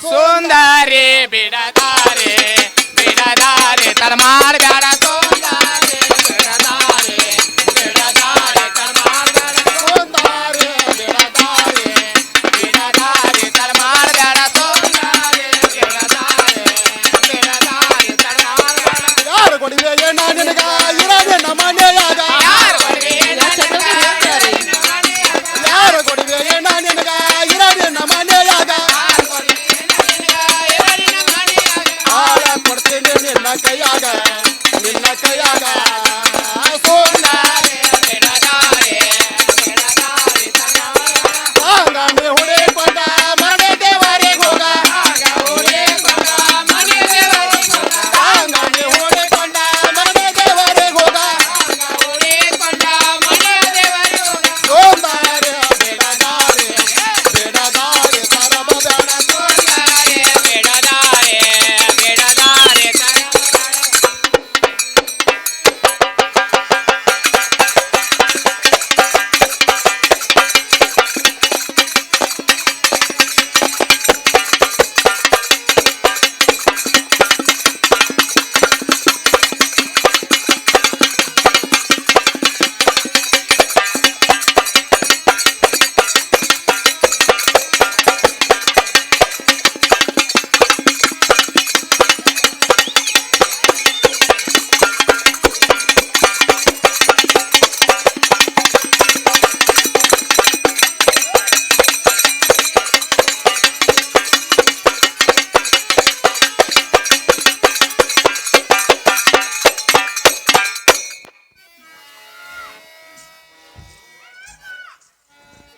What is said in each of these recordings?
सुंदर.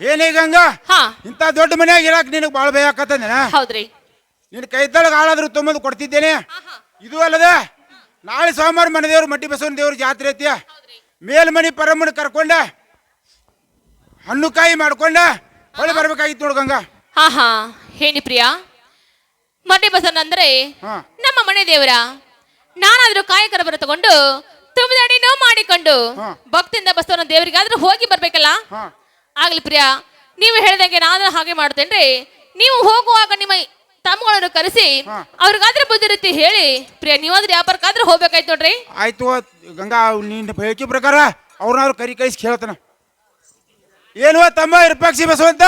ಏನೇ ಗಂಗಾ ಹಾ. ಇಂಥ ದೊಡ್ಡ ಮನ್ಯಾಗ ಇರಾಕ್ ನಿನಗೆ ಭಾಳ ಭಯ ಆಕತ್ತಂದೇನ? ಹೌದ್ರಿ. ನಿನ್ನ ತಳಗ ಹಾಳಾದ್ರೂ ತುಂಬದು ಕೊಡ್ತಿದ್ದೇನೆ. ಇದು ಅಲ್ಲದೆ ನಾಳೆ ಸೋಮವಾರ ಮನೆ ದೇವ್ರು ಮಟ್ಟಿ ಬಸವನ ದೇವ್ರ ಜಾತ್ರೆ ಐತಿ ಮೇಲ್ಮನಿ ಪರಮನ ಕರ್ಕೊಂಡ ಹಣ್ಣು ಕಾಯಿ ಮಾಡ್ಕೊಂಡ ಹೊಳೆ ಬರ್ಬೇಕಾಗಿತ್ತು ನೋಡು ಗಂಗಾ. ಹಾ ಹಾ ಹೇಳಿ ಪ್ರಿಯಾ ಮಟ್ಟಿ ಬಸವನ್ ಅಂದ್ರೆ ಹಾ. ನಮ್ಮ ಮನೆ ದೇವರ. ನಾನಾದ್ರೂ ಕಾಯಕರ ಬರ ತಗೊಂಡು ತುಂಬಿದಡಿನೂ ಮಾಡಿಕೊಂಡು. ಭಕ್ತಿಯಿಂದ ಬಸವನ ದೇವರಿಗಾದ್ರೂ ಹೋಗಿ ಬರ್ಬೇಕಲ್ಲ? ಆಗ್ಲಿ ಪ್ರಿಯಾ ನೀವು ಹೇಳಿದಂಗೆ ನಾನು ಹಾಗೆ ಮಾಡ್ತೇನ್ರಿ ನೀವು ಹೋಗುವಾಗ ನಿಮ್ಮ ತಮ್ಮಗಳನ್ನು ಕರೆಸಿ. ಅವ್ರಿಗಾದ್ರೆ ಬುದ್ಧಿ ರೀತಿ ಹೇಳಿ. ಪ್ರಿಯಾ ನೀವಾದ್ರೆ ವ್ಯಾಪಾರಕ್ಕಾದ್ರೆ ಹೋಗ್ಬೇಕಾಯ್ತು ನೋಡ್ರಿ. ಆಯ್ತು ಗಂಗಾ ನಿನ್ನ ಹೇಳಿಕೆ ಪ್ರಕಾರ ಅವ್ರನ್ನಾದ್ರು ಕರಿ ಕಳಿಸಿ ಕೇಳ್ತಾನ. ಏನು ತಮ್ಮ ಇರ್ಪಾಕ್ಷಿ ಬಸವಂತ?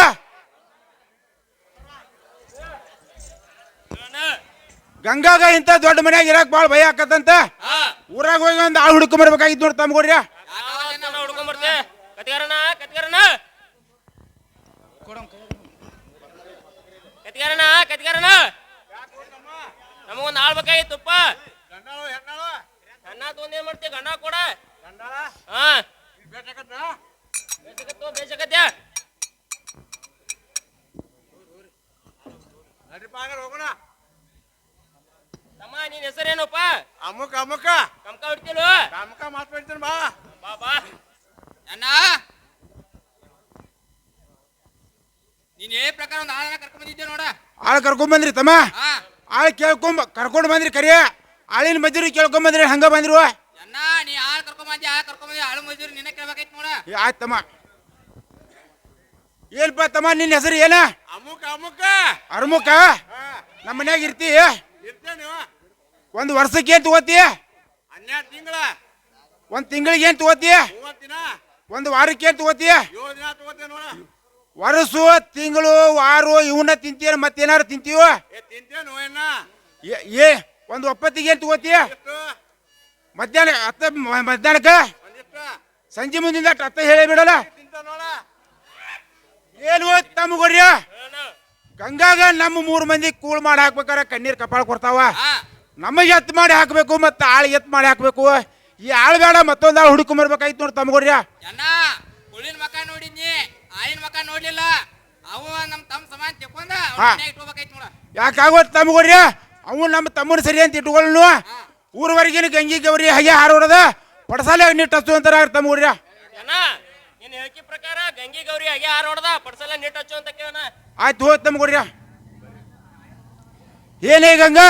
ಗಂಗಾಗ ಇಂಥ ದೊಡ್ಡ ಮನ್ಯಾಗ ಇರಾಕ್ ಭಾಳ ಭಯ ಆಕತ್ತಂತ. ಊರಾಗ ಹೋಗಿ ಒಂದು ಆಳು ಹುಡ್ಕೊಂಬರ್ಬೇಕಾಗಿತ್ತು ನೋಡಿ ತಮ್ಮ ಕತ್ಗಾರಣ ಕತ್ಗಾರನ ನಮಗೊಂದು ಆಳ್ ಬೇಕಾಗಿತ್ತಪ್ಪ ಗಂಡ ತೊಗೊಂಡ್ ಏನ್ ಮಾಡ್ತೀಯ ಗಂಡ ಕೊಡ. ಹಾ. ಬೇಸಕತ್ತು ಬೇಸಕತ್ಯ. ತಮ್ಮ ನಿನ್ ಹೆಸರೇನಪ್ಪ? ಅಮುಕ ಅಮುಕ. ಕಮಕ ಹೊಡ್ತಿಲ್ವ? ಕಮಕ ಮಾತಾಡ್ತೀನಿ ಬಾ. ಬಾ ಬಾ. ಅಣ್ಣ. ನೀನ್ ಏ ಪ್ರಕಾರ ಒಂದು ಆಳನ್ನ ಕರ್ಕೊಂಡ್ ಬಂದಿದ್ದೆ ನೋಡ? ಆಳು ಕರ್ಕೊಂಡ್ ಬಂದ್ರಿ ತಮ್ಮ? ಹಾ. ಆಳು ಕೇಳ್ಕೊಂಬ ಕರ್ಕೊಂಡು ಬಂದ್ರಿ ಕರಿಯ. ಆಳಿನ ಮಜೂರಿ ಕೇಳ್ಕೊಂಡ್ ಬಂದ್ರಿ ಹಂಗ ಬಂದ್ರು ಅಣ್ಣ ನೀ ಆಳ್ ಕರ್ಕೊಂಡ್ ಬಂದಿ ಆಳ್ ಕರ್ಕೊಂಡ್ ಬಂದಿ ಆಳು ಮಜೂರಿ ನಿನ್ನ ಕೇಳ್ಬೇಕಾಯ್ತು ನೋಡ. ಏ, ಆಯ್ತ್ ತಮ್ಮ. ಏನ್ಪ ತಮ್ಮ ನಿನ್ನ ಹೆಸರು ಏನ? ಅಮುಕ ಅಮುಕ. ಅರ್ಮುಖ ನಮ್ಮ ಮನ್ಯಾಗ ಇರ್ತಿ? ಇರ್ತೇನೆ ಒಂದು ವರ್ಷಕ್ಕೆ ಏನ್ ತಗೋತಿ? ಹನ್ನೆರಡು ತಿಂಗಳ. ಒಂದ್ ತಿಂಗಳಿಗೆ ಏನ್ ತಗೋತಿ? ಮೂವತ್ತು ದಿನ. ಒಂದು ವಾರಕ್ಕೆ ಏನ್ ತಗೋತಿ? ಏಳು ದಿನ ತಗೋತೇನೆ ನೋಡ. ವರ್ಷ ತಿಂಗಳು ವಾರು ಇವನ್ನ ತಿಂತೀಯ ಮತ್ತೇನಾರು ತಿಂತೀವ ಏ ತಿಂತೇನು ಏನ ಏ- ಏ ಒಂದು ಒಪ್ಪತ್ತಿಗೆ ಏನ್ ತಗೋತೀಯ? ಮಧ್ಯಾಹ್ನ ಅತ್ತ ಮ- ಮಧ್ಯಾಹ್ನಕ್ಕ? ಒಂದಿಷ್ಟು. ಸಂಜೆ ಮುಂದಿಂದ ಅತ್ತ ಹೇಳೇ ಬಿಡಲ್ಲ? ತಿಂತ ನೋಡ. ಏನು ತಮ್ಮ ಗೊರ್ಯ ಗಂಗಾಗ ನಮ್ಮ ಮೂರು ಮಂದಿ ಕೂಳ್ ಮಾಡಿ ಹಾಕ್ಬೇಕಾರೆ ಕಣ್ಣೀರ್ ಕಪಾಳ ಕೊಡ್ತಾವ. ನಮಗೆ ಎತ್ತು ಮಾಡಿ ಹಾಕ್ಬೇಕು ಮತ್ತೆ ಆಳು ಎತ್ತು ಮಾಡಿ ಹಾಕ್ಬೇಕು. ಈ ಆಳು ಬೇಡ ಮತ್ತೊಂದು ಆಳ್ ಹುಡುಕೊಂಬರ್ಬೇಕಾಯ್ತು ನೋಡಿ ತಮ್ಮ ಗೊರ್ಯ ಅಣ್ಣ ಮಕ ನೋಡಿದ್ನಿ ಆಳಿನ ಮಕ ನೋಡ್ಲಿಲ್ಲ. ಅವ ನಮ್ಮ ತಮ್ಮ ಸಮಾನ ತಿಕ್ಕೊಂಡ ಹಾ. ಇಟ್ಕೋಬೇಕಾಯ್ತು ನೋಡ. ಯಾಕಾಗೋತ್ ತಮ್ಮ ಗೊರ್ಯ? ಅವು ನಮ್ಮ ತಮ್ಮನ ಸರಿ ಅಂತ ಇಟ್ಕೊಳ್ಳು ಊರವರೆಗಿನ ಗಂಗಿ ಗೌರಿ ಹಾಗೆ ಹಾರೋಡದ ಪಡಸಾಲೆ ನೀಟ್ ಹಚ್ಚು ಅಂತಾರ ತಮ್ಮ ಗೊರ್ಯ? ಅಣ್ಣ ನಿನ್ ಹೇಳಿಕೆ ಪ್ರಕಾರ ಗಂಗಿ ಗೌರಿ ಹಾಗೆ ಹಾರ ಹೊಡ್ದ ಪಡ್ಸಲ ನೀಟ್ ಹಚ್ಚು ಅಂತ ಕೇಳೋಣ. ಆಯ್ತು ಹೋಯ್ತು ತಮ್ಮ ಗೊರ್ಯ. ಏನೇ ಗಂಗಾ?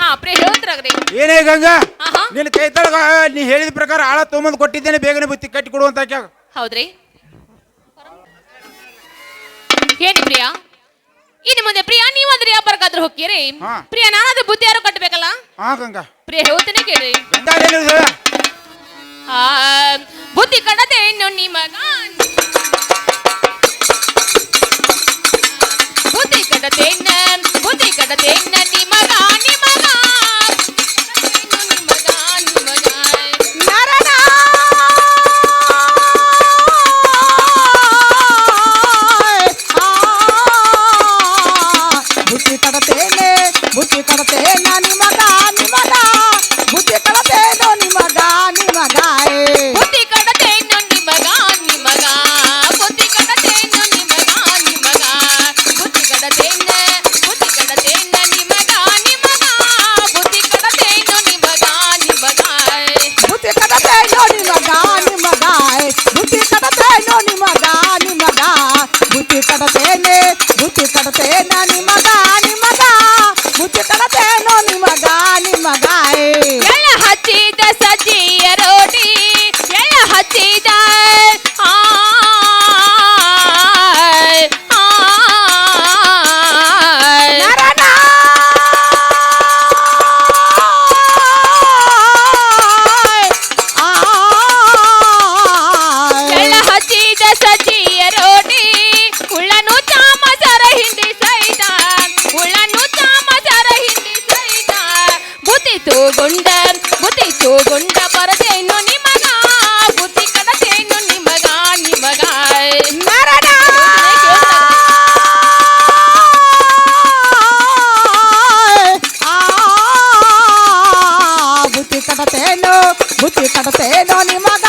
ಹಾ ಪ್ರಿಯ ಏನೇ ಗಂಗಾ ಆಹಾ. ನಿನ್ನ ಕೈ ತಳಗ ನೀ ಹೇಳಿದ ಪ್ರಕಾರ ಆಳ ತೊಗೊಂಬಂದು ಕೊಟ್ಟಿದ್ದೇನೆ ಬೇಗನೆ ಬುತ್ತಿ ಕಟ್ಟಿ ಕೊಡುವಂತ ಆಕ್ಯಾಗ ಹೌದ್ರಿ. ಏನಿ ಪ್ರಿಯಾ. ಇನ್ನು ಮುಂದೆ ಪ್ರಿಯಾ ನೀವಂದ್ರೆ ಯಾಪಾರಕ್ಕಾದ್ರೂ ಹೋಗ್ತೀರಿ? ಹಾ. ಪ್ರಿಯಾ ನಾನಾದ್ರೂ ಬುತ್ತಿ ಯಾರು ಕಟ್ಟಬೇಕಲ್ಲ ಹಾ ಗಂಗಾ. ಪ್ರಿಯ ಹೇಳ್ತೇನೆ ಕೇಳ್ರಿ ಗಂಗಾ ಅದೇನು ಹೇಳ ಆ, ಬುದ್ಧಿ ಕಡದೆ ನಿಮಗ? ಬುದ್ಧಿ ಕಡತೆ ಬುದ್ಧಿ ಕಡತೆ ನಿಮಗ? ಕಡತೇನೋ ಬುದ್ಧಿ ಕಡತೇನೋ ನಿಮಗ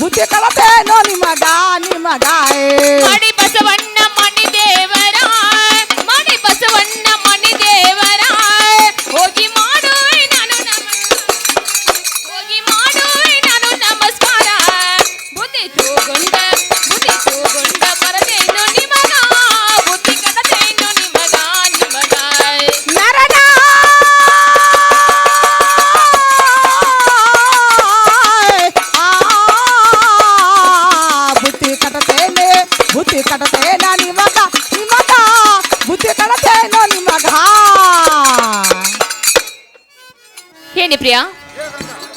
ಬುದ್ಧಿ ಕಡತೇನೋ ಏನಿ ಪ್ರಿಯಾ?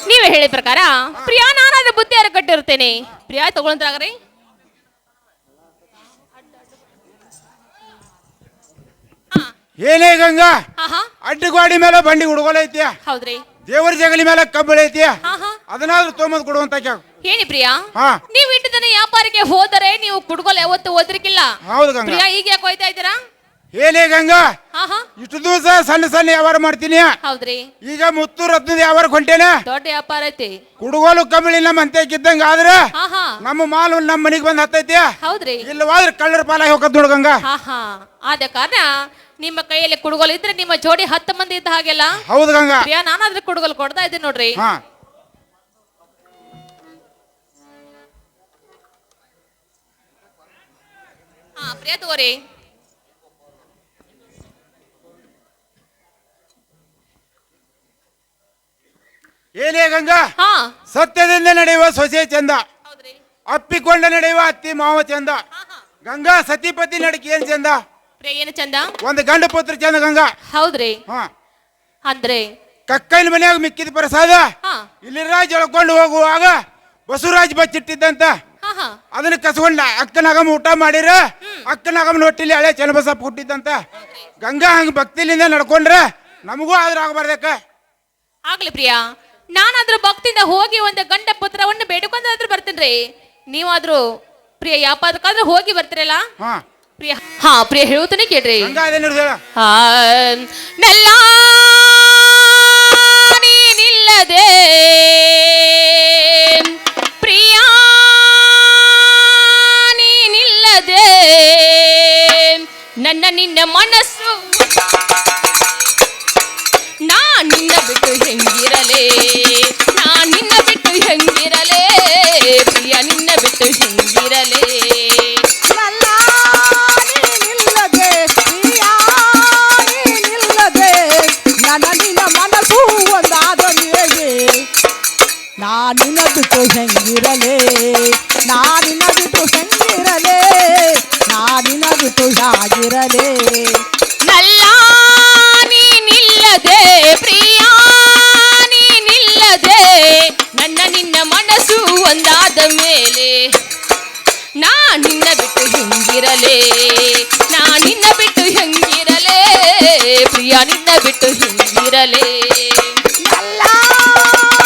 ನೀವೇ ಹೇಳಿದ ಪ್ರಕಾರ ಪ್ರಿಯಾ ನಾನಾದ್ರೂ ಬುದ್ಧಿ ಯಾರು ಕಟ್ಟಿರ್ತೇನೆ ಪ್ರಿಯಾ ತಗೊಳಂತಾಗ್ರಿ ಏನೇ ಗಂಗಾ ಅಡ್ಡ ಗಾಡಿ ಅಡ್ಡಗೋಡಿ ಮೇಲೆ ಬಂಡಿ ಹುಡುಗೋಲೈತಿ ಹೌದ್ರಿ. ದೇವರ ಜಗಲಿ ಮೇಲೆ ಕಬ್ಬಳೈತಿ ಹಾ ಹಾ. ಅದನ್ನಾದ್ರೂ ತೊಗೊಂಬಂದು ಕೊಡುವಂತ ಹೇಳಿ ಏನಿ ಪ್ರಿಯಾ. ಹಾ. ನೀವು ಇಟ್ಟು ದಿನ ವ್ಯಾಪಾರಕ್ಕೆ ಹೋದರೆ ನೀವು ಕುಡ್ಗೋಲ್ ಯಾವತ್ತು ಓದ್ರಿಕಿಲ್ಲ ಹೌದು ಗಂಗಾ. ಪ್ರಿಯಾ ಈಗ ಯಾಕೆ ಹೋಯ್ತಾ ಇದ್ದೀರಾ? ಏನೇ ಗಂಗಾ? ಇಷ್ಟು ದಿವಸ ಸಣ್ಣ ಸಣ್ಣ ವ್ಯವಹಾರ ಮಾಡ್ತೀನಿ. ಹೌದ್ರಿ. ಈಗ ಮುತ್ತು ರತ್ನದ ವ್ಯವಹಾರ ಹೊಂಟೇನೆ? ದೊಡ್ಡ ವ್ಯಾಪಾರ ಐತಿ. ಕುಡುಗೋಲು ಕಮಿಳಿ ನಮ್ಮ ಅಂತ್ಯಕ್ಕಿದ್ದಂಗ ಆದ್ರ ಹಾ ಹಾ ನಮ್ಮ ಮಾಲ್ ನಮ್ಮ ಮನೆಗೆ ಬಂದ್ ಹತ್ತೈತಿ. ಹೌದ್ರಿ. ಇಲ್ಲವಾದ್ರೆ ಕಳ್ಳರ ಪಾಲ ಹೋಗದ್ ನೋಡ್ ಗಂಗಾ. ಹಾ ಹಾ ಆದ ಕಾರಣ ನಿಮ್ಮ ಕೈಯಲ್ಲಿ ಕುಡುಗೋಲ್ ಇದ್ರೆ ನಿಮ್ಮ ಜೋಡಿ ಹತ್ತು ಮಂದಿ ಇದ್ದ ಹಾಗೆಲ್ಲ? ಹೌದು ಗಂಗಾ. ಪ್ರಿಯ ನಾನಾದ್ರೂ ಕುಡುಗೋಲ್ ಕೊಡ್ತಾ ಇದ್ದೀನಿ ನೋಡ್ರಿ. ಹಾ. ಹಾ ಪ್ರಿಯಾ ತಗೋರಿ. ಏನೇ ಗಂಗಾ? ಹಾ. ಸತ್ಯದಿಂದ ನಡೆಯುವ ಸೊಸೆ ಚಂದ. ಹೌದ್ರಿ. ಅಪ್ಪಿಕೊಂಡ ನಡೆಯುವ ಅತ್ತಿ ಮಾವ ಚಂದ. ಗಂಗಾ ಸತಿಪತಿ ನಡಕೆ ಏನ್ ಚಂದ? ಏನು ಚಂದ? ಒಂದು ಗಂಡ ಪುತ್ರ ಚಂದ ಗಂಗಾ. ಹೌದ್ರಿ. ಹಾ. ಅಂದ್ರೆ? ಕಕ್ಕೈನ ಮನ್ಯಾಗ ಮಿಕ್ಕಿದ ಪ್ರಸಾದ. ಹಾ. ಇಲ್ಲಿ ರಾಜ್ ಎಳ್ಕೊಂಡು ಹೋಗುವಾಗ ಬಸವರಾಜ್ ಬಚ್ಚಿಟ್ಟಿದ್ದಂತ. ಹಾ ಹಾ. ಅದನ್ನ ಕಸ್ಕೊಂಡ ಅಕ್ಕನಾಗಮ್ಮ ಊಟ ಮಾಡಿರ ಅಕ್ಕನಾಗಮ್ಮನ ಹೊಟ್ಟಿಲಿ ಹಳೆ ಚನ್ನಬಸಪ್ಪ ಹುಟ್ಟಿದ್ದಂತ. ಗಂಗಾ ಹಂಗ ಭಕ್ತಿಲಿಂದ ನಡ್ಕೊಂಡ್ರೆ ನಮಗೂ ಆದ್ರ ಆಗಬಾರ್ದಕ್ಕ. ಆಗ್ಲಿ ಪ್ರಿಯಾ. ನಾನಾದ್ರೂ ಭಕ್ತಿಯಿಂದ ಹೋಗಿ ಒಂದು ಗಂಡ ಪುತ್ರವನ್ನು ಬೇಡಿಕೊಂಡಾದ್ರೂ ಬರ್ತೀನಿ ನೀವಾದ್ರೂ ಪ್ರಿಯ ಯಾಪಾದಕ್ಕಾದ್ರೂ ಹೋಗಿ ಬರ್ತೀರಲ್ಲ? ಹಾ. ಪ್ರಿಯ ಹಾ ಪ್ರಿಯ ಹೇಳುತ್ತೇನೆ ಕೇಳ್ರಿ. ಅದೇನು ಹೇಳ. ಆ, ನಲ್ಲ ನೀನಿಲ್ಲದೆ ಪ್ರಿಯ ನೀನಿಲ್ಲದೆ ನನ್ನ ನಿನ್ನ ಮನಸ್ಸು ನಾ ನಿನ್ನ ಬಿಟ್ಟು ಹೆಂಗಿರಲೇ ನಾ ಒಂದಾದ ಮೇಲೆ ನಾ ನಿನ್ನ ಬಿಟ್ಟು ಹೆಂಗಿರಲೇ ನಾ ನಿನ್ನ ಬಿಟ್ಟು ಹೆಂಗಿರಲೇ ಪ್ರಿಯ ನಿನ್ನ ಬಿಟ್ಟು ಹೆಂಗಿರಲೇ ನಲ್ಲ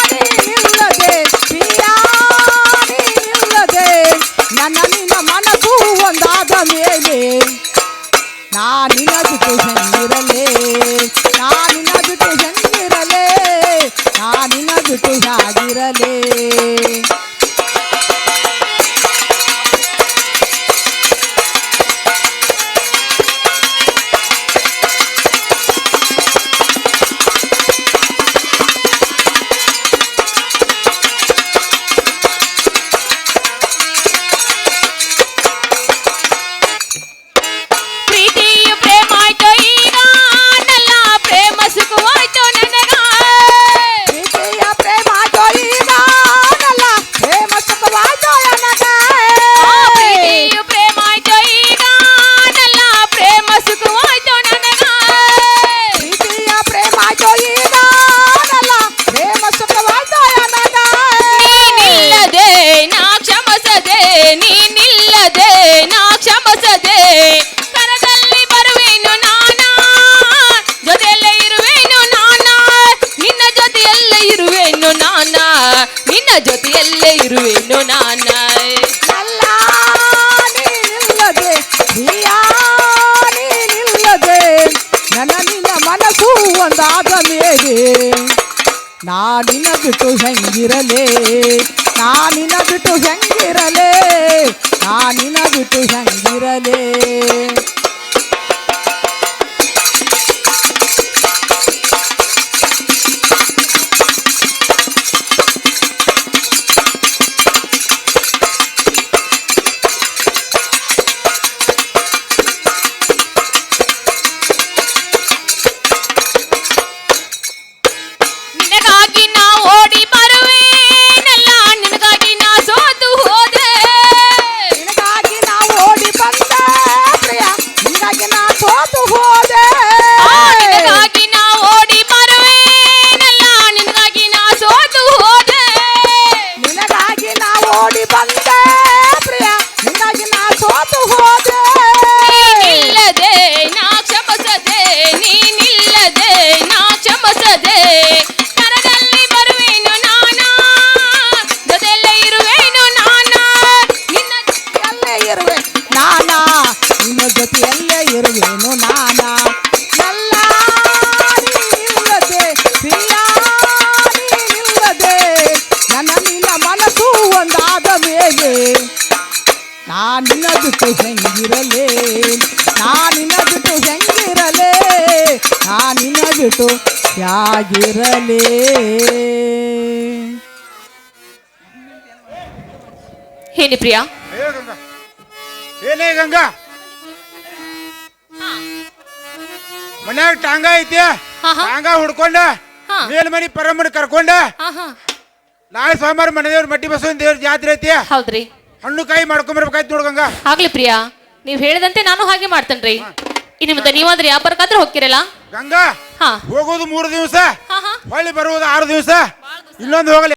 ನೀನಿಲ್ಲದೆ ಇರುವೆ ನಾನಾ ನಿನ್ನ ಜೊತೆಯಲ್ಲೇ ಇರುವೆನು ನಾನಾ ಎಲ್ಲ ನೀನಿಲ್ಲದೆ ಪ್ರಿಯ ನೀನಿಲ್ಲದೆ ನನ್ನ ನಿನ್ನ ಮನಸ್ಸು ಒಂದಾದ ಮೇಲೆ ನಾ ನಿನ್ನ ಬಿಟ್ಟು ಹೆಂಗಿರಲೇ ನಾ ನಿನ್ನ ಬಿಟ್ಟು ಹೆಂಗಿರಲೇ ನಾ ನಿನ್ನ ಬಿಟ್ಟು ಯಾಗಿರಲೇ ಹೇಳಿ ಪ್ರಿಯಾ ಏ ಗಂಗಾ ಏನೇ ಗಂಗಾ? ಮನ್ಯಾಗ ಟಾಂಗ ಐತಿ. ಟಾಂಗ ಹುಡ್ಕೊಂಡ. ಮೇಲ್ಮನಿ ಪರಮಣ ಕರ್ಕೊಂಡ ನಾಳೆ ಸೋಮವಾರ ಮನೆ ದೇವ್ರ ಮಟ್ಟಿ ಬಸವನ ದೇವ್ರ ಜಾತ್ರೆ ಐತಿ ಹೌದ್ರಿ. ಹಣ್ಣು ಕಾಯಿ ಮಾಡ್ಕೊಂಬರ್ಬೇಕಾಯ್ತು ನೋಡು ಗಂಗಾ. ಆಗ್ಲಿ ಪ್ರಿಯಾ ನೀವ್ ಹೇಳಿದಂತೆ ನಾನು ಹಾಗೆ ಮಾಡ್ತೇನ್ರಿ. ನಿಮ್ದ ನೀವಾದ್ರೆ ವ್ಯಾಪಾರಕ್ಕಾದ್ರೆ ಹೋಗ್ತಿರಲ್ಲ? ಗಂಗಾ ಹಾ. ಹೋಗೋದು ಮೂರು ದಿವಸ ಹೊಳ್ಳಿ ಬರುವುದು ಆರು ದಿವಸ ಇನ್ನೊಂದು ಹೋಗಲಿ.